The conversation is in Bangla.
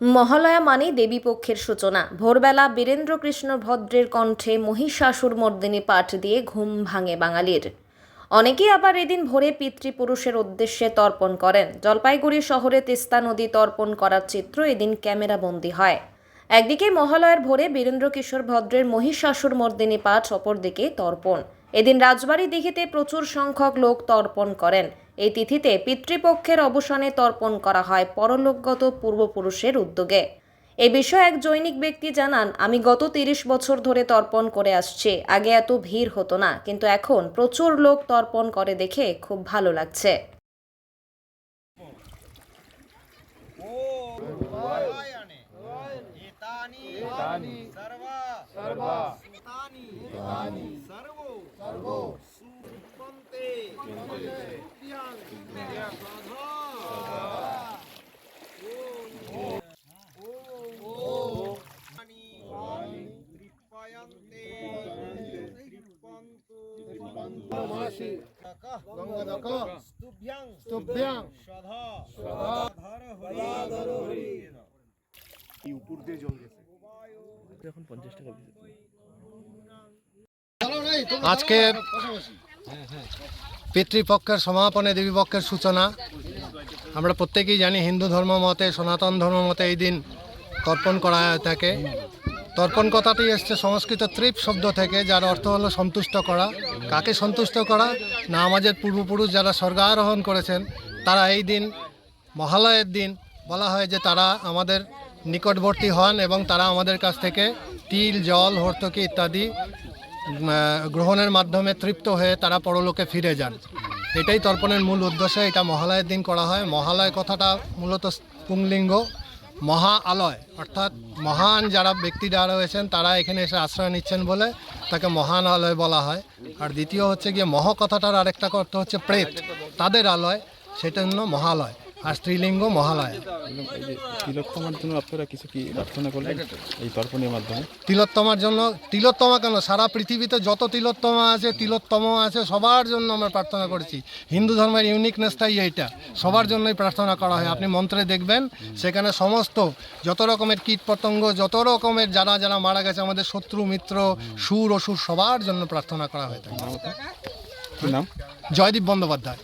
মহালয়া মানেই দেবীপক্ষের সূচনা। ভোরবেলা বীরেন্দ্র কৃষ্ণ ভদ্রের কণ্ঠে মহিষাসুর মর্দিনী পাঠ দিয়ে ঘুম ভাঙে বাঙালির। অনেকেই আবার এদিন ভোরে পিতৃপুরুষের উদ্দেশ্যে তর্পণ করেন। জলপাইগুড়ি শহরে তিস্তা নদী তর্পণ করার চিত্র এদিন ক্যামেরাবন্দী হয়। একদিকে মহালয়ার ভোরে বীরেন্দ্র কিশোর ভদ্রের মহিষাসুর মর্দিনী পাঠ, অপরদিকে তর্পণ। এদিন রাজবাড়ি দিঘিতে প্রচুর সংখ্যক লোক তর্পণ করেন। এই তিথিতে পিতৃপক্ষের অবসানে তর্পণ করা হয় পরলোকগত পূর্বপুরুষের উদ্যোগে এ বিষয়ে এক জৈনিক ব্যক্তি জানান আমি গত তিরিশ বছর ধরে তর্পণ করে আসছি আগে এত ভিড় হতো না কিন্তু এখন প্রচুর লোক তর্পণ করে দেখে খুব ভালো লাগছে ओयने एतानि एतानि सर्व सर्व एतानि एतानि सर्वो सर्वो सुपन्ते सुपन्ते दिव्यां त्रिपयन्ते त्रिपन्तु स्तुभ्यां स्तुभ्यां সধা সদাধর হরিধর হরি আজকে পিতৃপক্ষের সমাপনে দেবীপক্ষের সূচনা। আমরা প্রত্যেকেই জানি হিন্দু ধর্ম মতে, সনাতন ধর্ম মতে এই দিন তর্পণ করা হয়ে থাকে তর্পণ কথাটি এসছে সংস্কৃত ত্রিপ শব্দ থেকে, যার অর্থ হলো সন্তুষ্ট করা। কাকে সন্তুষ্ট করা? না আমাদের পূর্বপুরুষ যারা স্বর্গারোহণ করেছেন, তারা এই দিন, মহালয়ের দিন বলা হয় যে তারা আমাদের নিকটবর্তী হন এবং তারা আমাদের কাছ থেকে তিল, জল, হর্তকি ইত্যাদি গ্রহণের মাধ্যমে তৃপ্ত হয়ে তারা পরলোকে ফিরে যান। এটাই তর্পণের মূল উদ্দেশ্য, এটা মহালয়ের দিন করা হয়। মহালয় কথাটা মূলত পুংলিঙ্গ মহা আলয় অর্থাৎ মহান যারা ব্যক্তি যারা রয়েছেন, তারা এখানে এসে আশ্রয় নিচ্ছেন বলে তাকে মহান আলয় বলা হয়। আর দ্বিতীয় হচ্ছে গিয়ে মহ কথাটার আরেকটা অর্থ হচ্ছে প্রেত, তাদের আলয়, সেটা জন্য মহালয়। আর স্ত্রীলিঙ্গ মহালয়। তিলোত্তমার জন্য আপনারা কিছু কি প্রার্থনা করলেন এই তর্পণের মাধ্যমে? তিলোত্তমার জন্য তিলোত্তমা কেন? সারা পৃথিবীতে যত তিলোত্তমা আছে তিলোত্তম আছে সবার জন্য আমরা প্রার্থনা করেছি। হিন্দু ধর্মের ইউনিকনেসটাই এইটা। সবার জন্যই প্রার্থনা করা হয়। আপনি মন্ত্রে দেখবেন সেখানে সমস্ত যত রকমের কীট পতঙ্গ যত রকমের যারা যারা মারা গেছে আমাদের শত্রু মিত্র সুর অসুর সবার জন্য প্রার্থনা করা হয়ে থাকে নাম? জয়দীপ বন্দ্যোপাধ্যায়।